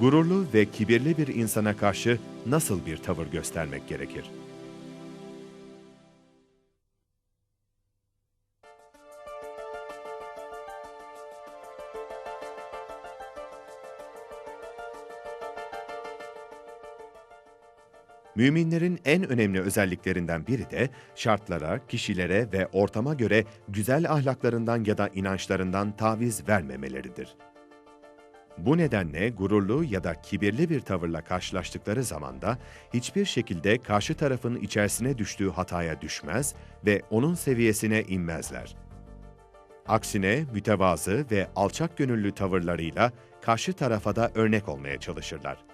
Gururlu ve kibirli bir insana karşı nasıl bir tavır göstermek gerekir? Müminlerin en önemli özelliklerinden biri de şartlara, kişilere ve ortama göre güzel ahlaklarından ya da inançlarından taviz vermemeleridir. Bu nedenle gururlu ya da kibirli bir tavırla karşılaştıkları zamanda hiçbir şekilde karşı tarafın içerisine düştüğü hataya düşmez ve onun seviyesine inmezler. Aksine mütevazı ve alçak gönüllü tavırlarıyla karşı tarafa da örnek olmaya çalışırlar.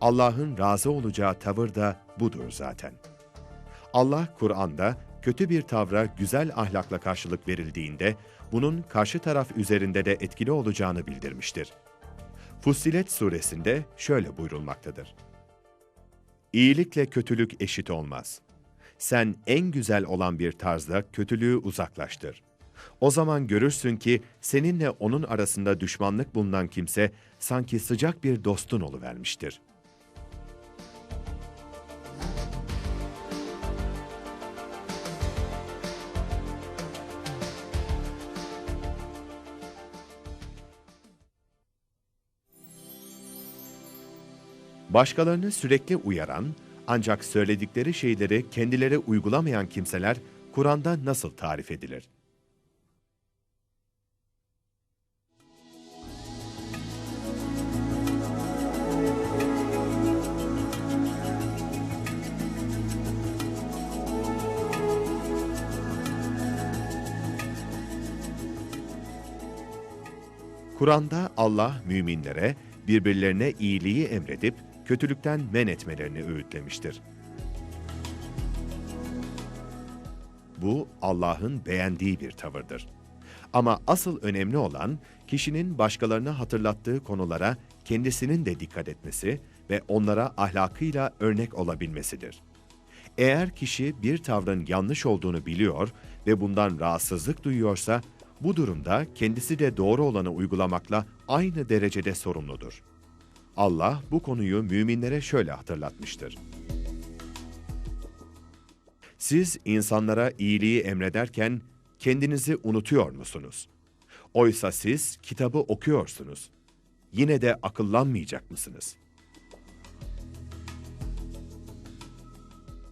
Allah'ın razı olacağı tavır da budur zaten. Allah Kur'an'da kötü bir tavra güzel ahlakla karşılık verildiğinde bunun karşı taraf üzerinde de etkili olacağını bildirmiştir. Fussilet suresinde şöyle buyurulmaktadır. İyilikle kötülük eşit olmaz. Sen en güzel olan bir tarzda kötülüğü uzaklaştır. O zaman görürsün ki seninle onun arasında düşmanlık bulunan kimse sanki sıcak bir dostun oluvermiştir.'' Başkalarını sürekli uyaran, ancak söyledikleri şeyleri kendileri uygulamayan kimseler Kur'an'da nasıl tarif edilir? Kur'an'da Allah müminlere birbirlerine iyiliği emredip kötülükten men etmelerini öğütlemiştir. Bu Allah'ın beğendiği bir tavırdır. Ama asıl önemli olan kişinin başkalarına hatırlattığı konulara kendisinin de dikkat etmesi ve onlara ahlakıyla örnek olabilmesidir. Eğer kişi bir tavrın yanlış olduğunu biliyor ve bundan rahatsızlık duyuyorsa, bu durumda kendisi de doğru olanı uygulamakla aynı derecede sorumludur. Allah bu konuyu müminlere şöyle hatırlatmıştır. Siz insanlara iyiliği emrederken kendinizi unutuyor musunuz? Oysa siz kitabı okuyorsunuz. Yine de akıllanmayacak mısınız?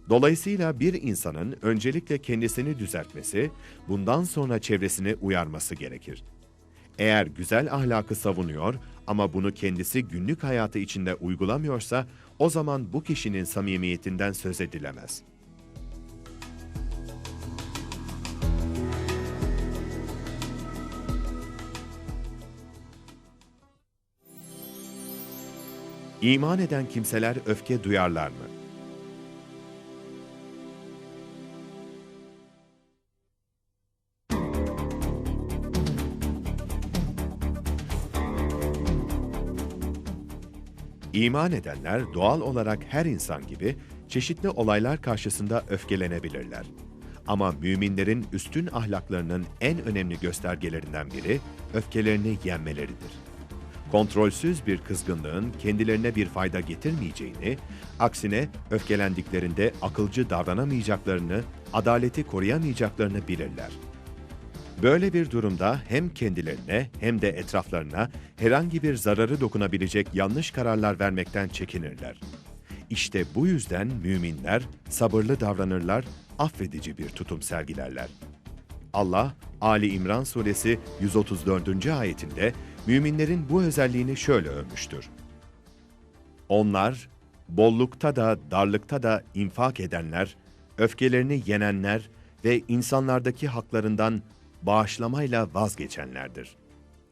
Dolayısıyla bir insanın öncelikle kendisini düzeltmesi, bundan sonra çevresini uyarması gerekir. Eğer güzel ahlakı savunuyor ama bunu kendisi günlük hayatı içinde uygulamıyorsa o zaman bu kişinin samimiyetinden söz edilemez. İman eden kimseler öfke duyarlar mı? İman edenler doğal olarak her insan gibi çeşitli olaylar karşısında öfkelenebilirler. Ama müminlerin üstün ahlaklarının en önemli göstergelerinden biri öfkelerini yenmeleridir. Kontrolsüz bir kızgınlığın kendilerine bir fayda getirmeyeceğini, aksine öfkelendiklerinde akılcı davranamayacaklarını, adaleti koruyamayacaklarını bilirler. Böyle bir durumda hem kendilerine hem de etraflarına herhangi bir zararı dokunabilecek yanlış kararlar vermekten çekinirler. İşte bu yüzden müminler sabırlı davranırlar, affedici bir tutum sergilerler. Allah, Ali İmran suresi 134. ayetinde müminlerin bu özelliğini şöyle övmüştür. Onlar, bollukta da darlıkta da infak edenler, öfkelerini yenenler ve insanlardaki haklarından bağışlamayla vazgeçenlerdir.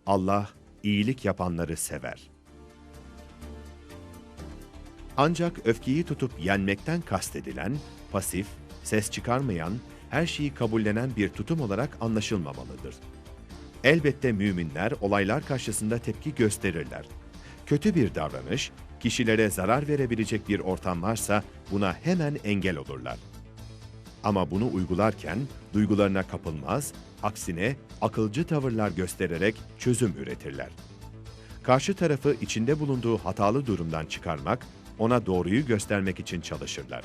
Allah iyilik yapanları sever. Ancak öfkeyi tutup yenmekten kastedilen, pasif, ses çıkarmayan, her şeyi kabullenen bir tutum olarak anlaşılmamalıdır. Elbette müminler olaylar karşısında tepki gösterirler. Kötü bir davranış, kişilere zarar verebilecek bir ortam varsa buna hemen engel olurlar. Ama bunu uygularken duygularına kapılmaz, aksine akılcı tavırlar göstererek çözüm üretirler. karşı tarafı içinde bulunduğu hatalı durumdan çıkarmak, ona doğruyu göstermek için çalışırlar.